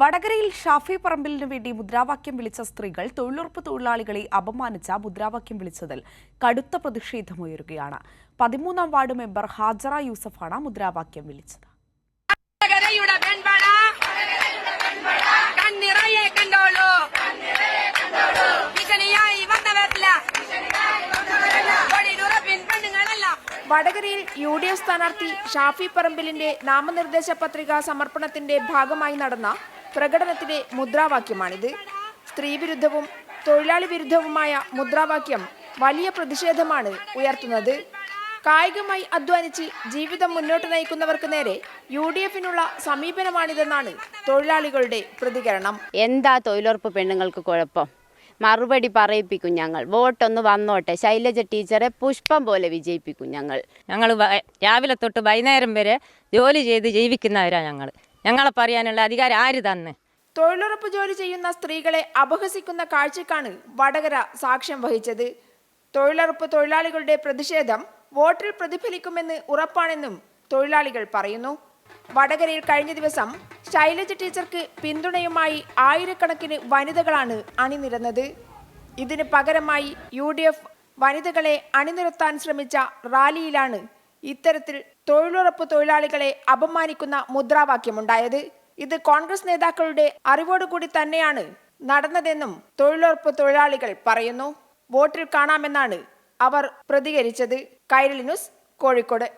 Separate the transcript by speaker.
Speaker 1: വടകരയിൽ ഷാഫി പറമ്പിലിനു വേണ്ടി മുദ്രാവാക്യം വിളിച്ച സ്ത്രീകൾ തൊഴിലുറപ്പ് തൊഴിലാളികളെ അപമാനിച്ച മുദ്രാവാക്യം വിളിച്ചതിൽ കടുത്ത പ്രതിഷേധമുയരുകയാണ്. പതിമൂന്നാം വാർഡ് മെമ്പർ ഹാജറ യൂസഫാണ് മുദ്രാവാക്യം വിളിച്ചത്.
Speaker 2: വടകരയിൽ യു ഡി എഫ് സ്ഥാനാർത്ഥി ഷാഫി പറമ്പിലിന്റെ നാമനിർദ്ദേശ പത്രിക സമർപ്പണത്തിന്റെ ഭാഗമായി നടന്ന പ്രകടനത്തിലെ മുദ്രാവാക്യമാണിത്. സ്ത്രീവിരുദ്ധവും തൊഴിലാളി വിരുദ്ധവുമായ മുദ്രാവാക്യം വലിയ പ്രതിഷേധമാണ് ഉയർത്തുന്നത്. കായികമായി അധ്വാനിച്ച് ജീവിതം മുന്നോട്ട് നയിക്കുന്നവർക്ക് നേരെ യു ഡി എഫിനുള്ള സമീപനമാണിതെന്നാണ് തൊഴിലാളികളുടെ പ്രതികരണം.
Speaker 3: എന്താ തൊഴിലുറപ്പ് പെണ്ണുങ്ങൾക്ക് കുഴപ്പം? മറുപടി പറയിപ്പിക്കും ഞങ്ങൾ. വോട്ടൊന്ന് വന്നോട്ടെ. ശൈലജ ടീച്ചറെ പുഷ്പം പോലെ വിജയിപ്പിക്കും ഞങ്ങൾ.
Speaker 4: ഞങ്ങൾ രാവിലെ തൊട്ട് വൈകുന്നേരം വരെ ജോലി ചെയ്ത് ജീവിക്കുന്നവരാണ് ഞങ്ങൾ. ഞങ്ങളെ പറയാനുള്ള അധികാരം ആര് തന്ന്?
Speaker 2: തൊഴിലുറപ്പ് ജോലി ചെയ്യുന്ന സ്ത്രീകളെ അപഹസിക്കുന്ന കാഴ്ചക്കാണ് വടകര സാക്ഷ്യം വഹിച്ചത്. തൊഴിലുറപ്പ് തൊഴിലാളികളുടെ പ്രതിഷേധം വോട്ടിൽ പ്രതിഫലിക്കുമെന്ന് ഉറപ്പാണെന്നും തൊഴിലാളികൾ പറയുന്നു. വടകരയിൽ കഴിഞ്ഞ ദിവസം ശൈലജ ടീച്ചർക്ക് പിന്തുണയുമായി ആയിരക്കണക്കിന് വനിതകളാണ് അണിനിരന്നത്. ഇതിന് പകരമായി യു ഡി എഫ് വനിതകളെ അണിനിരത്താൻ ശ്രമിച്ച റാലിയിലാണ് ഇത്തരത്തിൽ തൊഴിലുറപ്പ് തൊഴിലാളികളെ അപമാനിക്കുന്ന മുദ്രാവാക്യമുണ്ടായത്. ഇത് കോൺഗ്രസ് നേതാക്കളുടെ അറിവോടുകൂടി തന്നെയാണ് നടന്നതെന്നും തൊഴിലുറപ്പ് തൊഴിലാളികൾ പറയുന്നു. വോട്ടിൽ കാണാമെന്നാണ് അവർ പ്രതികരിച്ചത്. കൈരളി ന്യൂസ് കോഴിക്കോട്.